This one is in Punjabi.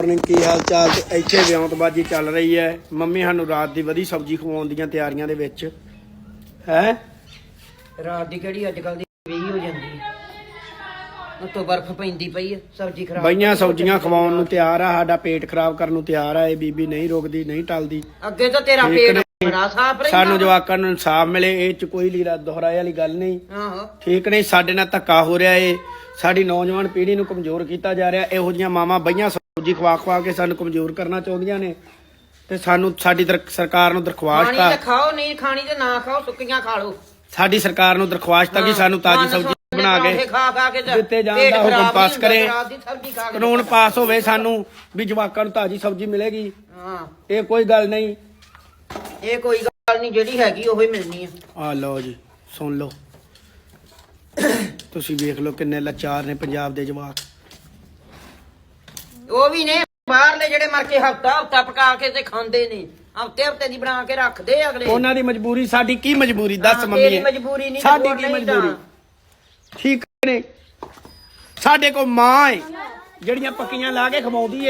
ਮਾਰਨਿੰਗ ਕੀ ਹਾਲ ਚਾਲ ਤੇ ਇੱਥੇ ਵਿਉਂਤਬਾਜੀ ਚੱਲ ਰਹੀ ਹੈ। ਮੰਮੀ ਸਾਨੂੰ ਰਾਤ ਦੀ ਵਧੀ ਸਬਜ਼ੀ ਖਵਾਉਣ ਦੀਆਂ ਤਿਆਰੀਆਂ ਦੇ ਵਿੱਚ। ਹੈ? ਰਾਤ ਦੀ ਕਿਹੜੀ? ਅੱਜ ਕੱਲ ਦੀ ਵੇਹੀ ਹੋ ਜਾਂਦੀ ਹੈ। ਉੱਤੋਂ ਬਰਫ਼ ਪੈਂਦੀ ਪਈ ਹੈ ਸਬਜ਼ੀ ਖਰਾਬ ਬਈਆਂ ਸਬਜ਼ੀਆਂ ਖਵਾਉਣ ਨੂੰ ਤਿਆਰ ਆ ਸਾਡਾ ਪੇਟ ਖਰਾਬ ਕਰਨ ਨੂੰ ਤਿਆਰ ਆ ਇਹ ਬੀਬੀ ਨਹੀਂ ਰੁਕਦੀ ਨਹੀਂ ਟਲਦੀ। ਅੱਗੇ ਤਾਂ ਤੇਰਾ ਪੇਟ। ਬੜਾ ਸਾਫ਼ ਰਹਿੰਦਾ ਸਾਨੂੰ ਜਵਾਕਾਂ ਨੂੰ ਇਨਸਾਫ ਮਿਲੇ ਇਹ ਚ ਕੋਈ ਲੀਲਾ ਦੁਹਰਾਏ ਵਾਲੀ ਗੱਲ ਨਹੀਂ। ਆਹੋ। ਠੀਕ ਨਹੀਂ ਸਾਡੇ ਨਾਲ ਧੱਕਾ ਹੋ ਰਿਹਾ ਏ। ਸਾਡੀ ਨੌਜਵਾਨ ਪੀੜ੍ਹੀ ਨੂੰ ਕਮਜ਼ੋਰ ਕੀਤਾ ਜਾ ਰਿਹਾ ਇਹੋ ਜੀਆਂ ਮਾਵਾਂ ਬਈਆਂ ਸਬਜ਼ੀ ਖਵਾ ਖਵਾ ਕੇ ਸਾਨੂੰ ਕਮਜ਼ੋਰ ਕਰਨਾ ਚਾਹੁੰਦੀਆਂ ਨੇ ਤੇ ਸਾਨੂੰ ਸਾਡੀ ਦਰ- ਸਰਕਾਰ ਨੂੰ ਦਰਖਾਸਤ ਖਾਣੀ ਆ। ਤੇ ਖਾਓ ਨਹੀਂ ਖਾਣੀ ਤੇ ਨਾ ਖਾਓ ਸੁੱਕੀਆਂ ਖਾ ਲਓ। ਸਾਡੀ ਸਰਕਾਰ ਨੂੰ ਦਰਖਾਸਤ ਆ ਕਿ ਸਾਨੂੰ ਤਾਜ਼ੀ ਸਬਜ਼ੀ ਬਣਾ ਕੇ ਖਾ ਖਾ ਕੇ ਤੇ ਦਿੱਤੇ ਜਾਣ ਪੇਟ ਦਾ ਹੁਕਮ ਖਰਾਬ ਨਹੀਂ ਪਾਸ ਹੁੰਦਾ, ਕਰੇ। ਰਾਤ ਦੀ ਸਬਜ਼ੀ ਖਾ ਕੇ ਕਾਨੂੰਨ ਪਾਸ ਹੋਵੇ ਸਾਨੂੰ ਵੀ ਜਵਾਕਾਂ ਨੂੰ ਤਾਜ਼ੀ ਸਬਜ਼ੀ ਮਿਲੇਗੀ। ਹਾਂ। ਇਹ ਕੋਈ ਗੱਲ ਨਹੀਂ। ਇਹ ਕੋਈ ਗੱਲ ਨਹੀਂ ਜਿਹੜੀ ਹੈਗੀ ਉਹ ਹੀ ਮਿਲਣੀ ਹੈ ਆ ਲਓ ਜੀ ਸੁਣ ਲਓ। ਤੁਸੀਂ ਵੇਖ ਲਓ ਕਿੰਨੇ ਲਾਚਾਰ ਨੇ ਪੰਜਾਬ ਦੇ ਜਵਾਕ। ਉਹ ਵੀ ਨੇ ਬਾਹਰਲੇ ਜਿਹੜੇ ਮਰ ਕੇ ਹਫਤਾ ਹਫਤਾ ਪਕਾ ਕੇ ਤੇ ਖਾਂਦੇ ਨੇ ਹਫ਼ਤੇ ਹਫ਼ਤੇ ਦੀ ਬਣਾ ਕੇ ਰੱਖਦੇ ਅਗਲੇ ਉਹਨਾਂ ਦੀ ਮਜਬੂਰੀ ਸਾਡੀ ਕੀ ਮਜਬੂਰੀ ਦੱਸ ਮੰਮੀ। ਮਜਬੂਰੀ ਨਹੀਂ ਸਾਡੀ ਕੀ ਮਜਬੂਰੀ। ਠੀਕ ਨੇ ਸਾਡੇ ਕੋਲ ਮਾਂ ਹੈ ਜਿਹੜੀਆਂ ਪੱਕੀਆਂ ਲਾ ਕੇ ਖਵਾਉਂਦੀ ਏ